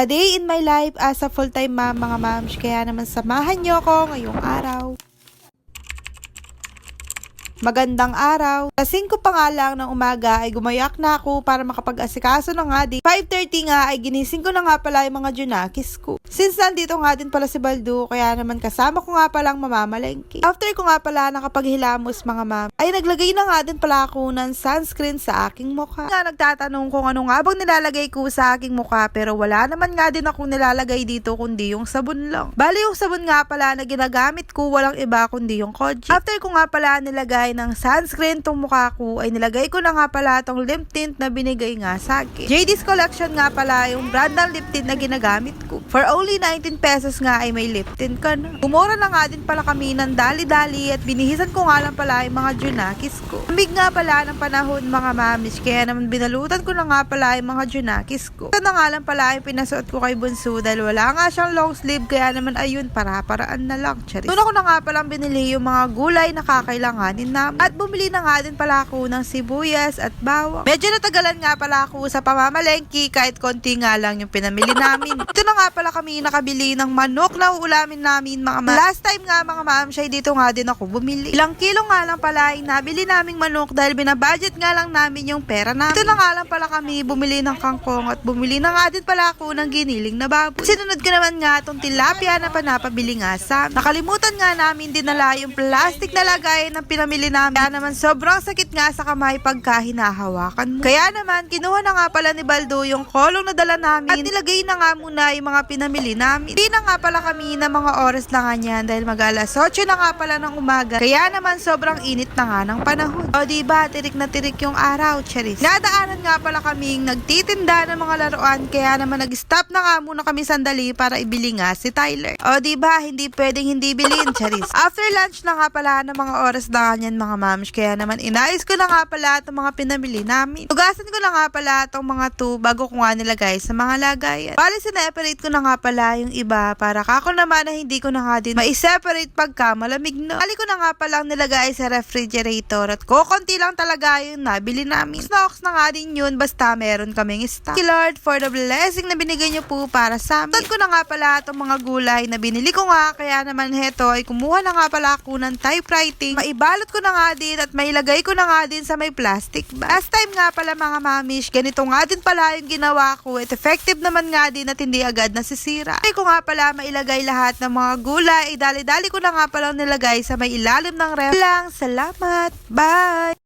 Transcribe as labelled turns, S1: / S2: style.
S1: A day in my life as a full-time mom mga moms. Kaya naman samahan niyo ako ngayong araw. Magandang araw. Kasing ko pa nga lang ng umaga ay gumayak na ako para makapag-asikaso na nga din. 5.30 nga ay ginising ko na nga pala yung mga junakis ko. Since nandito nga din pala si Baldo, kaya naman kasama ko nga palang mamamalengke. After ko nga pala nakapaghilamos mga ma'am, ay naglagay na nga din pala ako ng sunscreen sa aking mukha. Nga nagtatanong kung ano nga bang nilalagay ko sa aking mukha pero wala naman nga din ako nilalagay dito kundi yung sabon lang. Bali yung sabon nga pala na ginagamit ko walang iba kundi yung Koji. After ko nga pala nilagay ng sunscreen tong mukha ko ay nilagay ko na nga pala tong lip tint na binigay nga sa akin. JD's collection nga pala yung brand ng lip tint na ginagamit ko. For only 19 pesos nga ay may lip tint ka na. Umura na nga din pala kami ng dali-dali at binihisan ko nga lang pala yung mga junakis ko. Amig nga pala ng panahon mga mamish kaya naman binalutan ko na nga pala yung mga junakis ko. Ito na nga lang pala yung pinasuot ko kay Bunso dahil wala nga siyang long sleeve kaya naman ayun para-paraan na lang. Charis. Una ko na nga palang binili yung mga gulay na kakailanganin namin. At bumili na nga din pala ako ng sibuyas at bawang. Medyo natagalan nga pala ako sa pamamalengki kahit konti nga lang yung pinamili namin. Ito na nga pala kami nakabili ng manok na uulamin namin mga ma. Last time nga mga ma'am siya dito nga din ako bumili. Ilang kilo nga lang pala yung nabili naming manok dahil binabudget nga lang namin yung pera namin. Ito na nga lang pala kami bumili ng kangkong at bumili na nga din pala ako ng giniling na baboy. Sinunod ko naman nga itong tilapia na panapabili nga sa amin. Nakalimutan nga namin dinala yung plastic na lagayan ng pinamili namin. Kaya naman sobrang sakit nga sa kamay pagka hinahawakan mo. Kaya naman kinuha na nga pala ni Baldo yung kolong na dala namin at nilagay na nga muna yung mga pinamili namin. Hindi na nga pala kami na mga oras na nga niyan dahil mag alas 8 na nga pala ng umaga. Kaya naman sobrang init na nga ng panahon. O diba, tirik na tirik yung araw, charis. Nadaanan nga pala kaming nagtitinda ng mga laruan kaya naman nag-stop na nga muna kami sandali para ibili nga si Tyler. O diba, hindi pwedeng hindi bilhin, charis. After lunch na nga pala ng mga oras na nga niyan mga mams, kaya naman inayos ko na nga pala itong mga pinamili namin. Tugasan ko na nga pala itong mga to bago ko nga nilagay sa mga lagayan. Bali, sineparate ko na nga pala yung iba para kako naman na hindi ko na nga din ma-separate pagka malamig na. Bali ko na nga palang nilagay sa refrigerator at kukunti lang talaga yung nabili namin. Snacks na nga din yun basta meron kaming stock. Thank Lord for the blessing na binigay niyo po para sa amin. Tad ko na nga pala itong mga gulay na binili ko nga kaya naman heto ay kumuha na nga pala ako ng typewriting. Maibalot ko na nga din at mailagay ko na nga din sa may plastic bag. Last time nga pala mga mamish, ganito nga din pala yung ginawa ko at effective naman nga din at hindi agad nasisira. Ay ko nga pala mailagay lahat ng mga gulay, dali-dali ko na nga palang nilagay sa may ilalim ng ref. Lang, salamat, bye!